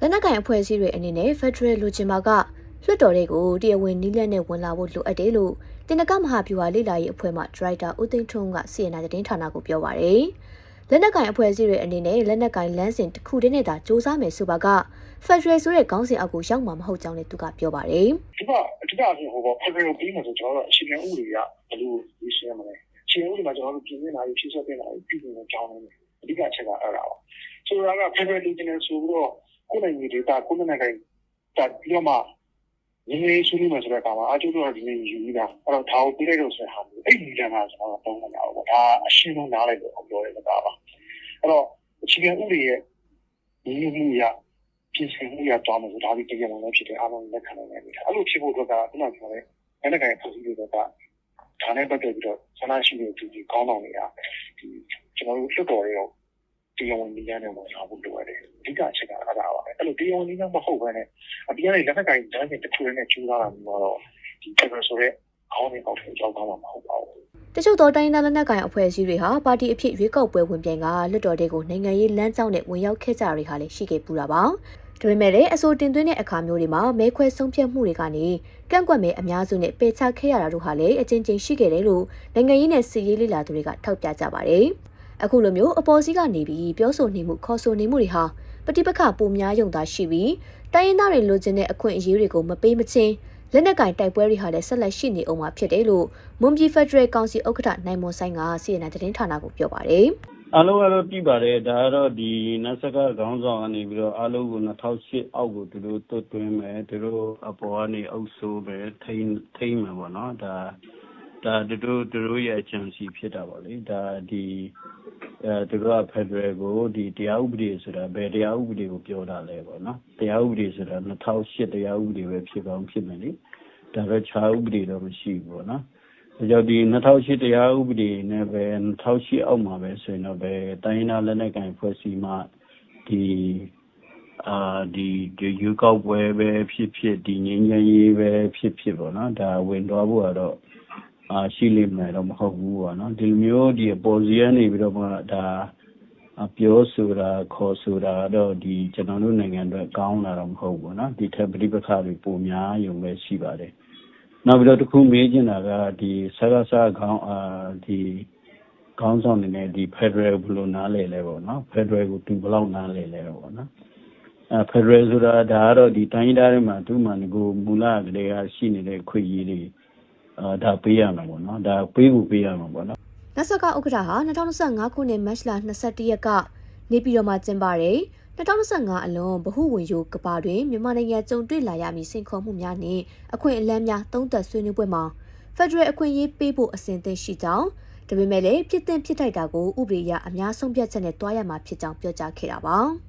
လက်နက်ကင်အဖွဲ့အစည်းတွေအနေနဲ့ Federal လူချင်မာကလွှတ်တော်တွေကိုတရားဝင်နီးလန်းနဲ့ဝင်လာဖို့လိုအပ်တယ်လို့တင်နကမဟာဗျူဟာလေ့လာရေးအဖွဲ့မှဒရိုက်တာဦးသိန်းထွန်းကစီရင်နာသတင်းဌာနကိုပြောပါရယ်လက်နက်ကင်အဖွဲ့အစည်းတွေအနေနဲ့လက်နက်ကင်လမ်းစဉ်တစ်ခုတည်းနဲ့သာစ조사မယ်ဆိုပါက Federal ဆိုတဲ့ခေါင်းစဉ်အောက်ကိုရောက်မှာမဟုတ်ကြောင်းလည်းသူကပြောပါရယ်ဒီကအဓိကအဖြစ်ဟိုပေါ့ဖက်ဒရယ်ပြီးမှဆိုကျွန်တော်တို့အချိန်ဥပဒေကဘယ်လိုရေးရှင်းမလဲအချိန်ဥပဒေမှာကျွန်တော်တို့ပြင်နေတာပြီးဖြည့်ဆွတ်တင်တာပြီးပြင်နေကြောင်းနေတယ်အဓိကအချက်ကအဲ့ဒါပါဆိုတော့ကဖက်ဒရယ်လူချင်းဆိုပြီးတော့ ကိုယ်နိုင်ငံဒေတာကိုယ်နိုင်ငံတိုင်းတက်ပြီးတော့မှရင်းရင်းဆွေးနွေးမှဆိုတဲ့အခါမှာအကျိုးတော့ဒီနေ့ယူနေတာအဲ့တော့ဒါကိုပြလိုက်လို့ဆိုတဲ့ဟာမျိုးအဲ့ဒီလမ်းကကျွန်တော်တို့သုံးနေတာပေါ့ဒါအရှင်းဆုံးနားလိုက်လို့ပြောရတာပါအဲ့တော့အချိန်ဥပဒေရဲ့ရင်းမှုရပြင်ဆင်မှုရတောင်းလို့ဒါပြီးတရားဝင်လည်းဖြစ်တယ်အားလုံးလက်ခံနိုင်တယ်အဲ့လိုဖြစ်ဖို့အတွက်ကခုနကပြောတဲ့အဲ့ဒါကပုံစံတွေကဒါနဲ့ပတ်သက်ပြီးတော့ဆန္ဒရှိတဲ့သူကြီးကောင်းတော်နေတာဒီကျွန်တော်တို့လွတ်တော်ရောတ ရားဝင်နည်းနဲ့ဝင်လာဖို့လိုရတယ်အဓိကအချက်ကအဲ့ဒါပါပဲအဲ့လိုတရားဝင်နည်းနဲ့မဟုတ်ဘဲနဲ့အပြင်ကနေလက်နက်ကင်ဒန်းနဲ့တစ်ခုနဲ့ကျူးလာတာမျိုးတော့ဒီ paper ဆိုတဲ့ခေါင်းနဲ့အောက်ထဲကြောက်သွားမှာမဟုတ်ပါဘူးတချို့သောတိုင်းဒေသလက်နက်ကိုင်အဖွဲ့အစည်းတွေဟာပါတီအဖြစ်ရွေးကောက်ပွဲဝင်ပြိုင်ကလွှတ်တော်တွေကိုနိုင်ငံရေးလမ်းကြောင်းနဲ့ဝင်ရောက်ခဲ့ကြတွေဟာလည်းရှိခဲ့ပူတာပါ။ဒါပေမဲ့လည်းအဆိုတင်သွင်းတဲ့အခါမျိုးတွေမှာမဲခွဲဆုံးဖြတ်မှုတွေကနေကန့်ကွက်မဲအများစုနဲ့ပယ်ချခဲ့ရတာတို့ဟာလည်းအချင်းချင်းရှိခဲ့တယ်လို့နိုင်ငံရေးနဲ့စီရေးလေလာသူတွေကထောက်ပြကြပါတယ်။ အခုလိုမျိုးအပေါ်စီးကနေပြီးပြောဆိုနေမှုခေါ်ဆိုနေမှုတွေဟာပဋိပက္ခပိုများယုံသာရှိပြီးတိုင်းရင်းသားတွေလိုချင်တဲ့အခွင့်အရေးတွေကိုမပေးမချင်းလက်နက်ကင်တိုက်ပွဲတွေဟာလည်းဆက်လက်ရှိနေအောင်မှာဖြစ်တယ်လို့မွန်ပြည်ဖက်ဒရယ်ကောင်စီဥက္ကဋ္ဌနိုင်မွန်ဆိုင်ကစီရင်တဲ့သတင်းဌာနကိုပြောပါတယ်။အားလုံးကတော့ပြည်ပါတယ်ဒါကတော့ဒီနတ်စကခေါင်းဆောင်ကနေပြီးတော့အားလုံးကို2008အောက်ကိုသူတို့တွတ်သွင်းမယ်သူတို့အပေါ်ကနေအုပ်ဆိုးပဲထိမ့်ထိမ့်မယ်ပေါ့နော်ဒါ ဒါသူတို့သူတို့ရဲ့ agency ဖြစ်တာပေါ့လေဒါဒီအဲသူတို့က Federal ကိုဒီတရားဥပဒေဆိုတာဘယ်တရားဥပဒေကိုပြောတာလဲပေါ့နော်တရားဥပဒေဆိုတာ2008တရားဥပဒေပဲဖြစ်ကောင်းဖြစ်မယ်လေဒါတော့ခြားဥပဒေတော့မရှိဘူးပေါ့နော်ဒါကြောင့်ဒီ2008တရားဥပဒေနဲ့ပဲ2008အောက်မှာပဲဆိုရင်တော့ပဲတိုင်းနာလက်နက်ကင်ဖွဲ့စည်းမှဒီအာဒီဒီယူကောက်ပွဲပဲဖြစ်ဖြစ်ဒီငင်းငယ်ရေးပဲဖြစ်ဖြစ်ပေါ့နော်ဒါဝင်သွားဖို့ကတော့ အာရှိလိမ့်မယ်တော့မဟုတ်ဘူးပေါ့နော်ဒီလိုမျိုးဒီအပေါ်စီကနေပြီးတော့မှဒါပြောဆိုတာခေါ်ဆိုတာတော့ဒီကျွန်တော်တို့နိုင်ငံအတွက်ကောင်းလာတော့မဟုတ်ဘူးနော်ဒီထက်ပဋိပက္ခတွေပုံများယုံပဲရှိပါတယ်နောက်ပြီးတော့တခုမေးချင်တာကဒီဆရဆာခေါင်းအာဒီခေါင်းဆောင်နေနဲ့ဒီ Federal ဘယ်လိုနားလည်လဲပေါ့နော် Federal ကိုသူဘယ်လောက်နားလည်လဲပေါ့နော်အဲ Federal ဆိုတာဒါကတော့ဒီတိုင်းဒေသတွေမှာသူ့မှာငကိုမူလကလေးကရှိနေတဲ့ခွင့်ရည်တွေ အာဒါပေးရမှာပေါ့နော်ဒါပေးဖို့ပေးရမှာပေါ့နော်နတ်ဆကဥက္ကဋ္ဌဟာ2025ခုနှစ်မတ်လ21ရက်ကနေပြည်တော်မှာကျင်းပတဲ့2025အလွန်ဗဟုဝင်ယိုကဘာတွင်မြန်မာနိုင်ငံကြုံတွေ့လာရမည့်စင်ခေါ်မှုများနှင့်အခွင့်အလမ်းများသုံးသပ်ဆွေးနွေးပွဲမှာဖက်ဒရယ်အခွင့်အရေးပေးဖို့အစဉ်သင့်ရှိကြောင်းဒါပေမဲ့လည်းဖြစ်တင်ဖြစ်ထိုက်တာကိုဥပဒေအရအများဆုံးဖြတ်ချက်နဲ့တွားရမှာဖြစ်ကြောင်းပြောကြားခဲ့တာပါ။